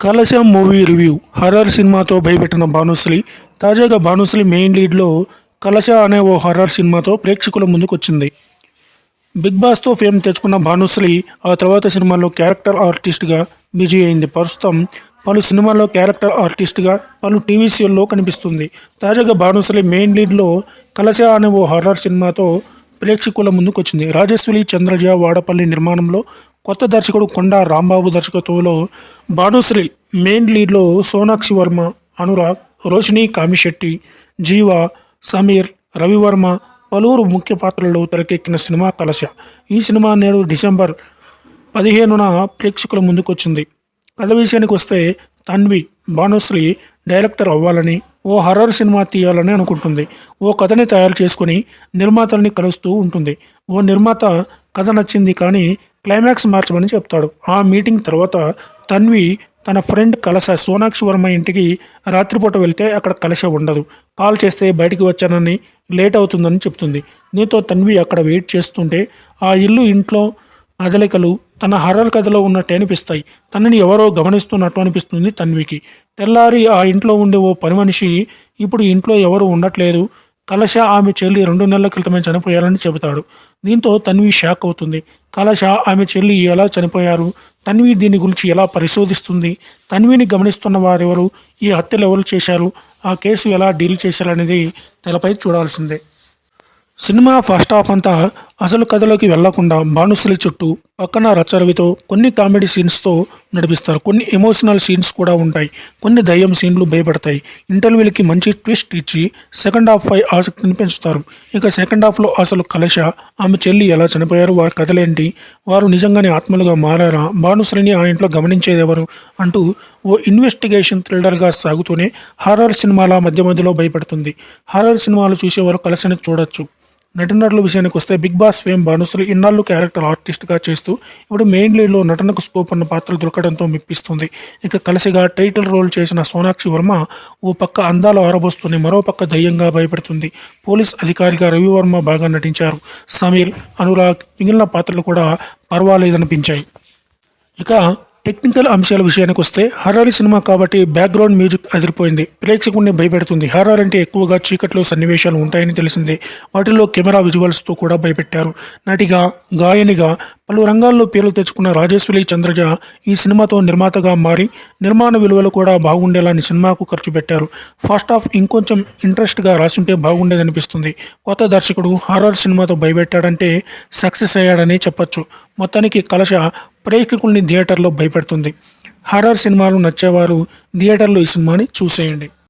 కలశం movie review. Horror సినిమాతో భయపెట్టిన భానుశ్రీ తాజాగా భానుశ్రీ మెయిన్ లీడ్లో కలశ అనే ఓ హర్రర్ సినిమాతో ప్రేక్షకుల ముందుకు వచ్చింది బిగ్ బాస్తో ఫేమ్ తెచ్చుకున్న భానుశ్రీ ఆ తర్వాత సినిమాల్లో క్యారెక్టర్ ఆర్టిస్ట్గా బిజీ అయింది. ప్రస్తుతం పలు సినిమాల్లో క్యారెక్టర్ ఆర్టిస్ట్గా పలు టీవీ షోల్లో కనిపిస్తుంది. తాజాగా భానుశ్రీ మెయిన్ లీడ్లో కలశ అనే ఓ హర్రర్ సినిమాతో ప్రేక్షకుల ముందుకు వచ్చింది రాజేశ్వరి చంద్రజ వాడపల్లి నిర్మాణంలో కొత్త దర్శకుడు కొండా రాంబాబు దర్శకత్వంలో భానుశ్రీ మెయిన్ లీడ్లో సోనాక్షి వర్మ అనురాగ్ రోషిని కామిశెట్టి జీవ సమీర్ రవివర్మ పలువురు ముఖ్య పాత్రల్లో తెరకెక్కిన సినిమా కలశ. ఈ సినిమా నేడు డిసెంబర్ పదిహేనున ప్రేక్షకుల ముందుకొచ్చింది. కథ విషయానికి వస్తే తన్వి భానుశ్రీ డైరెక్టర్ అవ్వాలని ఓ హర్రర్ సినిమా తీయాలని అనుకుంటుంది. ఓ కథని తయారు చేసుకుని నిర్మాతల్ని కలుస్తూ ఉంటుంది. ఓ నిర్మాత కథ నచ్చింది కానీ క్లైమాక్స్ మార్చమని చెప్తాడు. ఆ మీటింగ్ తర్వాత తన్వి తన ఫ్రెండ్ కలశ సోనాక్షి వర్మ ఇంటికి రాత్రిపూట వెళ్తే అక్కడ కలశ ఉండదు. కాల్ చేస్తే బయటికి వచ్చానని లేట్ అవుతుందని చెప్తుంది. దీంతో తన్వి అక్కడ వెయిట్ చేస్తుంటే ఆ ఇల్లు ఇంట్లో కదలికలు తన హర్రర్ కథలో ఉన్నట్టే అనిపిస్తాయి. తనని ఎవరో గమనిస్తున్నట్టు అనిపిస్తుంది తన్వికి. తెల్లారి ఆ ఇంట్లో ఉండే ఓ పని మనిషి ఇప్పుడు ఇంట్లో ఎవరు ఉండట్లేదు? కలశ ఆమె చెల్లి రెండు నెలల క్రితమే చనిపోయారని చెబుతాడు. దీంతో తన్వి షాక్ అవుతుంది. కలశ ఆమె చెల్లి ఎలా చనిపోయారు? తన్వి దీని గురించి ఎలా పరిశోధిస్తుంది? తన్విని గమనిస్తున్న వారెవరు? ఈ హత్యలు ఎవరు చేశారు? ఆ కేసు ఎలా డీల్ చేశారనేది తెలపై చూడాల్సిందే. సినిమా ఫస్ట్ హాఫ్ అంతా అసలు కథలోకి వెళ్ళకుండా భానుశ్రీ చుట్టూ పక్కన రచ్చరవితో కొన్ని కామెడీ సీన్స్తో నడిపిస్తారు. కొన్ని ఎమోషనల్ సీన్స్ కూడా ఉంటాయి. కొన్ని దయ్యం సీన్లు భయపడతాయి. ఇంటర్వ్యూలకి మంచి ట్విస్ట్ ఇచ్చి సెకండ్ హాఫ్ పై ఆసక్తిని పెంచుతారు. ఇక సెకండ్ హాఫ్లో అసలు కలశ ఆమె చెల్లి ఎలా చనిపోయారు వారి కథలేంటి వారు నిజంగానే ఆత్మలుగా మారారా భానుశ్రీని ఆ ఇంట్లో గమనించేదెవరు అంటూ ఓ ఇన్వెస్టిగేషన్ థ్రిల్లర్గా సాగుతూనే హారర్ సినిమాల మధ్య మధ్యలో భయపడుతుంది. హారర్ సినిమాలు చూసేవారు కలశని చూడొచ్చు. నటనటుల విషయానికి వస్తే బిగ్ బాస్ ఫేమ్ భానుశ్రీ ఇన్నాళ్ళు క్యారెక్టర్ ఆర్టిస్ట్గా చేస్తూ ఇప్పుడు మెయిన్ లీడ్లో నటనకు స్కోప్ ఉన్న పాత్రలు దొరకడంతో మెప్పిస్తుంది. ఇక కలసిగా టైటిల్ రోల్ చేసిన సోనాక్షి వర్మ ఓ పక్క అందాలు ఆరబోస్తూనే మరో పక్క దయ్యంగా భయపెడుతుంది. పోలీస్ అధికారిగా రవివర్మ బాగా నటించారు. సమీర్ అనురాగ్ మిగిలిన పాత్రలు కూడా పర్వాలేదనిపించాయి. ఇక టెక్నికల్ అంశాల విషయానికి వస్తే హర్రర్ సినిమా కాబట్టి బ్యాక్గ్రౌండ్ మ్యూజిక్ అదిరిపోయింది. ప్రేక్షకుడిని భయపెడుతుంది. హర్రర్ అంటే ఎక్కువగా చీకట్లో సన్నివేశాలు ఉంటాయని తెలిసింది. వాటిలో కెమెరా విజువల్స్తో కూడా భయపెట్టారు. నటిగా గాయనిగా పలు రంగాల్లో పేర్లు తెచ్చుకున్న రాజేశ్వరి చంద్రజ ఈ సినిమాతో నిర్మాతగా మారి నిర్మాణ విలువలు కూడా బాగుండేలాని సినిమాకు ఖర్చు పెట్టారు. ఫస్ట్ హాఫ్ ఇంకొంచెం ఇంట్రెస్ట్గా రాసుంటే బాగుండేదనిపిస్తుంది. కొత్త దర్శకుడు హారర్ సినిమాతో భయపెట్టాడంటే సక్సెస్ అయ్యాడని చెప్పొచ్చు. మొత్తానికి కలశ ప్రేక్షకుల్ని థియేటర్లో భయపెడుతుంది. హర్రర్ సినిమాలు నచ్చేవారు థియేటర్లో ఈ సినిమాని చూసేయండి.